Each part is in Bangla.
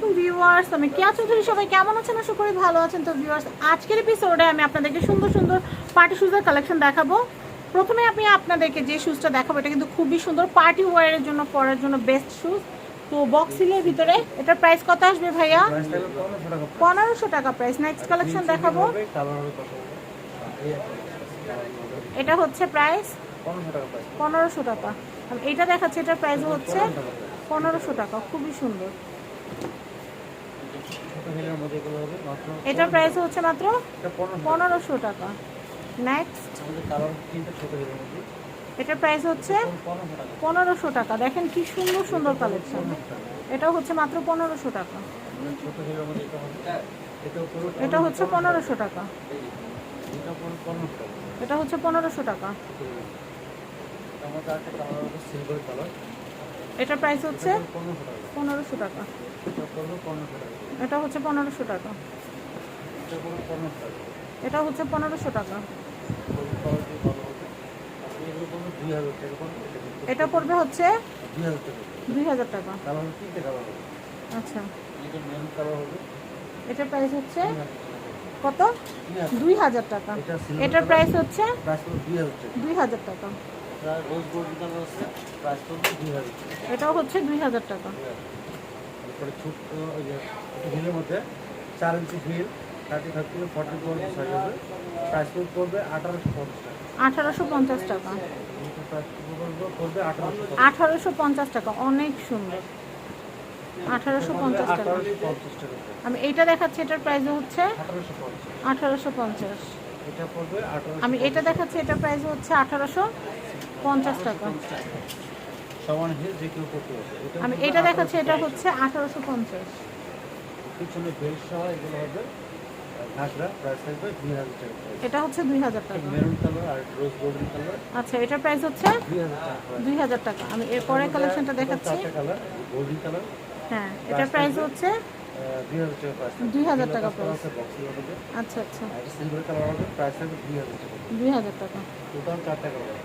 ভিউয়ার্স আমি কেয়া চৌধুরী সবাই কেমন আছেন? আশা করি ভালো আছেন। তো ভিউয়ার্স আজকের এপিসোডে আমি আপনাদেরকে সুন্দর সুন্দর পার্টি শুজের কালেকশন দেখাবো। প্রথমে আমি আপনাদেরকে যে শুজটা দেখাবো এটা কিন্তু খুবই সুন্দর পার্টি ওয়ারের জন্য পরার জন্য বেস্ট শুজ তো বক্সিলের ভিতরে এটার প্রাইস কত আসবে ভাইয়া? পনেরোশো টাকা প্রাইস নেক্সট কালেকশন দেখাবো। এটা হচ্ছে প্রাইস পনেরোশো টাকা এইটা দেখাচ্ছে এটার প্রাইস হচ্ছে। পনেরোশো টাকা। খুবই সুন্দর। এটার প্রাইস হচ্ছে মাত্র এটা পনেরোশো পনেরোশো টাকা। নেক্সট এটার প্রাইস হচ্ছে পনেরোশো টাকা। দেখেন কি সুন্দর সুন্দর কালেকশন এটা হচ্ছে মাত্র পনেরোশো টাকা। এটা এটা এটা হচ্ছে পনেরোশো টাকা। এটা এটা হচ্ছে পনেরোশো টাকা। এটার প্রাইস হচ্ছে পনেরোশো টাকা পনেরোশো টাকা। এটা হচ্ছে পনেরোশো টাকা। এটা হচ্ছে পনেরোশো টাকা। এটা পড়বে হচ্ছে দুই হাজার টাকা। আচ্ছা। এটার প্রাইস হচ্ছে। কত? দুই হাজার টাকা। এটার প্রাইস হচ্ছে দুই হাজার টাকা। এটাও হচ্ছে দুই হাজার টাকা। তারপরে ছোট ওই যে হিলের মধ্যে চার ইঞ্চি হিল থার্টি ফাইভ থেকে ফর্টি ফোর সাইজ হবে। প্রাইস পড়বে আঠারোশো পঞ্চাশ টাকা। আঠারোশো পঞ্চাশ টাকা। আঠারোশো পঞ্চাশ টাকা অনেক সুন্দর। আঠারোশো পঞ্চাশ টাকা। আমি এইটা দেখাচ্ছি এটার প্রাইস হচ্ছে আঠারোশো পঞ্চাশ। এটা আমি এটা দেখাচ্ছি এটার প্রাইস হচ্ছে আঠারোশো পঞ্চাশ টাকা। সমান হিল যে কেউ করতে পারবে। এটা আমি এটা দেখাচ্ছি এটা হচ্ছে আঠারোশো পঞ্চাশ। পিছনে বেল্ট সহ এগুলো হবে ঘাগরা প্রাইস থাকবে দুই হাজার টাকা। এটা হচ্ছে দুই হাজার টাকা। মেরুন কালার আর রোজ গোল্ডেন কালার আচ্ছা এটার প্রাইস হচ্ছে দুই হাজার টাকা। আমি এরপরে কালেকশনটা দেখাচ্ছি। কালার গোল্ডেন কালার হ্যাঁ এটার প্রাইস হচ্ছে দুই হাজার টাকা প্রাইস 2000 টাকা price। আছে আচ্ছা আচ্ছা। সিলভার কালার হবে প্রাইস থাকবে দুই হাজার টাকা। দুই হাজার টাকা। টোটাল চারটে কালার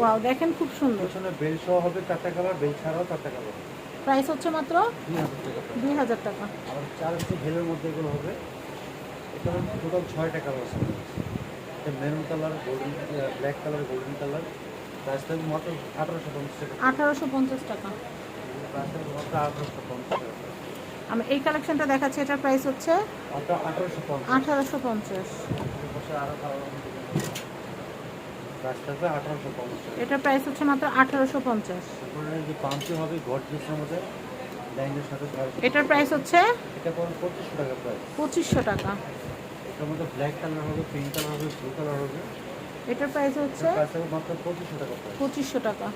ওয়াও দেখেন খুব সুন্দর। পিছনে বেল সহ হবে চারটে কালার বেল ছাড়াও চারটে কালার প্রাইস হচ্ছে মাত্র দুই হাজার টাকা। আর চার ইঞ্চি হেলের মধ্যে এগুলো হবে। এটা টোটাল ছয়টা কালার আছে। Maroon colour golden black colour golden colour price থাকবে মাত্র আঠারোশো পঞ্চাশ টাকা। আঠারোশো পঞ্চাশ টাকা। প্রাইস থাকবে মাত্র আঠারোশো পঞ্চাশ টাকা। আমি এই কালেকশনটা দেখাচ্ছি এটার প্রাইস হচ্ছে আঠারোশো পঞ্চাশ। আঠারোশো পঞ্চাশ। কালার প্রাইস হচ্ছে মাত্র আঠারোশো পঞ্চাশ। হবে এটার প্রাইস হচ্ছে এটা পঁচিশশো টাকা প্রাইস। পঁচিশশো টাকা। এটার মধ্যে ব্ল্যাক কালার হবে পিঙ্ক কালার হবে ব্লু কালার হবে। এটার প্রাইস হচ্ছে পঁচিশশো টাকা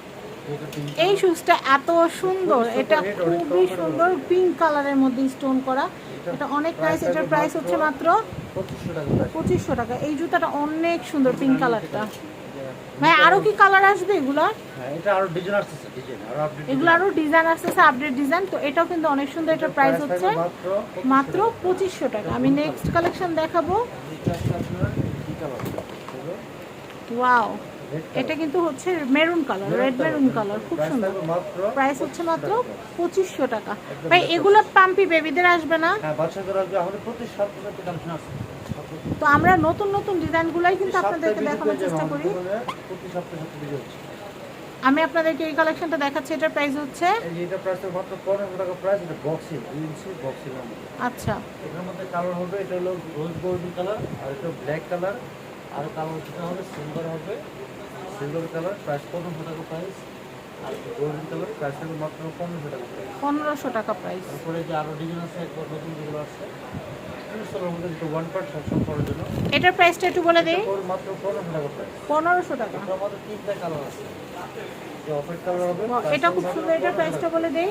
এটা এই শুজটা এত সুন্দর এটা খুবই সুন্দর পিঙ্ক কালারের মধ্যে স্টোন করা। এটা অনেক প্রাইস এটার প্রাইস হচ্ছে মাত্র পঁচিশশো টাকা এই জুতাটা অনেক সুন্দর পিঙ্ক কালারটা ভাই আরও কি কালার আসবে এগুলা হ্যাঁ এটা আরও ডিজাইন আসতেছে ডিজাইন আরও আপডেট এগুলো আরও ডিজাইন আসতেছে আপডেট ডিজাইন তো এটাও কিন্তু অনেক সুন্দর এটা প্রাইস হচ্ছে। মাত্র মাত্র পঁচিশশো টাকা। আমি নেক্সট কালেকশন দেখাবো। ওয়াও এটা কিন্তু হচ্ছে maroon colour red maroon colour খুব সুন্দর। মাত্র প্রাইস হচ্ছে মাত্র পঁচিশশো টাকা। ভাই এগুলো পাম্পি বেবিদের আসবে না? হ্যাঁ বাচ্চাদের আসবে আমাদের প্রতি সপ্তাহে একটা কালেকশন আছে। তো আমরা নতুন নতুন ডিজাইনগুলাই কিন্তু আপনাদেরকে দেখানোর চেষ্টা করি। আমি আপনাদেরকে এই কালেকশনটা দেখাচ্ছি এটার প্রাইস হচ্ছে এটা প্রাইস মাত্র পনেরোশো টাকা প্রাইস এটা বক্সিং ইঞ্চি বক্সিং আচ্ছা। এটার মধ্যে কালার হবে এটা হলো রোজ গোল্ডেন কালার আর এটা ব্ল্যাক কালার আর কালার যেটা হবে সিলভার হবে। সিলভার কালার প্রাইস পনেরোশো টাকা প্রাইস আর গোল্ডেন কালার প্রাইস থাকবে মাত্র পনেরোশো টাকা প্রাইস পনেরোশো টাকা প্রাইস তারপরে যে আরও ডিজাইন আছে একবার নতুন যেগুলো আসছে এটার প্রাইসটা একটু বলে দেই। মাত্র পনেরোশো টাকা। প্রাইস পনেরোশো টাকা এটার মধ্যে তিনটা এটা খুব সুন্দর, এটার প্রাইসটা বলে দিই।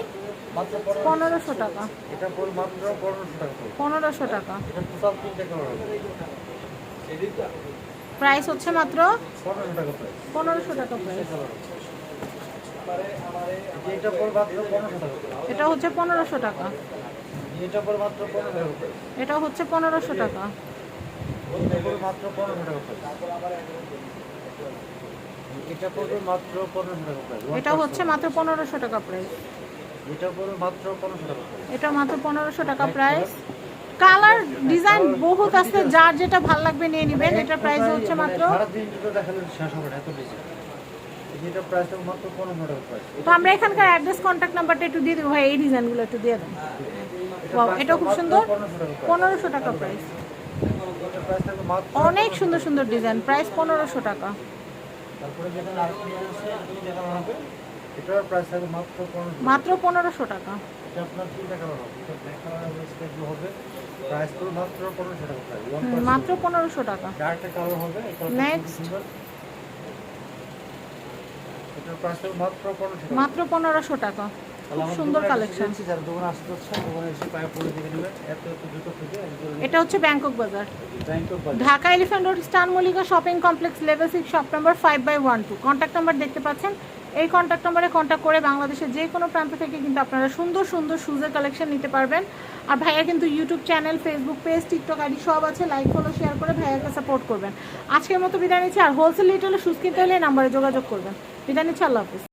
মাত্র পনেরো পনেরোশো টাকা। এটা পড়বে মাত্র পনেরোশো টাকা। এটা প্রাইস হচ্ছে মাত্র পনেরোশো টাকা এটা এটা হচ্ছে পনেরোশো টাকা। এটা পড়বে মাত্র পনেরো টাকা এটা হচ্ছে পনেরোশো টাকা। এটা পড়বে মাত্র পনেরোশো টাকা এটা পড়বে মাত্র পনেরোশো টাকা এটা হচ্ছে মাত্র পনেরোশো টাকা প্রাইস এটা পড়বে মাত্র পনেরোশো টাকা এটা মাত্র পনেরোশো টাকা প্রাইস কালার ডিজাইন বহুত আছে যার যেটা ভালো লাগবে নিয়ে নেবেন। এটার প্রাইস হচ্ছে মাত্র সারাদিন দুটো দেখালে শেষ হবে না এত বেশি এটা প্রাইস হবে মাত্র পনেরোশো টাকা প্রাইস তো আমরা এখানকার অ্যাড্রেস কন্ট্যাক্ট নাম্বারটা একটু দিয়ে দেবো। ভাই এই ডিজাইনগুলো একটু দিয়ে দেন এটা খুব সুন্দর। পনেরোশো টাকা প্রাইস অনেক সুন্দর সুন্দর ডিজাইন প্রাইস পনেরোশো টাকা। মাত্র পনেরোশো। টাকা। হবে? এটা ব্ল্যাক কালার হবে স্কেচগুলো হবে। প্রাইস পড়বে মাত্র পনেরোশো টাকা হুম, মাত্র পনেরোশো টাকা। খুব সুন্দর কালেকশন আসতে হচ্ছে দোকানে এসে পায়ে পরে দেখে এত এত জুতো থেকে এটা হচ্ছে ব্যাংকক বাজার। ব্যাংকক বাজার। Dhaka elephant road Mallika shopping complex level six shop number five by one two contact number দেখতে পাচ্ছেন? এই কন্ট্যাক্ট নাম্বারে কন্ট্যাক্ট করে বাংলাদেশের যে কোনো প্রান্ত থেকে কিন্তু আপনারা সুন্দর সুন্দর শুজের কালেকশন নিতে পারবেন। আর ভাইয়া কিন্তু YouTube channel Facebook page TikTok ID সব আছে। লাইক ফলো শেয়ার করে ভাইয়াকে সাপোর্ট করবেন। আজকের মতো বিদায় নিচ্ছি। আর হোলসেল রিটেলে শুজ কিনতে হলে নাম্বারে যোগাযোগ করবেন। বিদায় নিচ্ছি। আল্লাহ হাফিজ।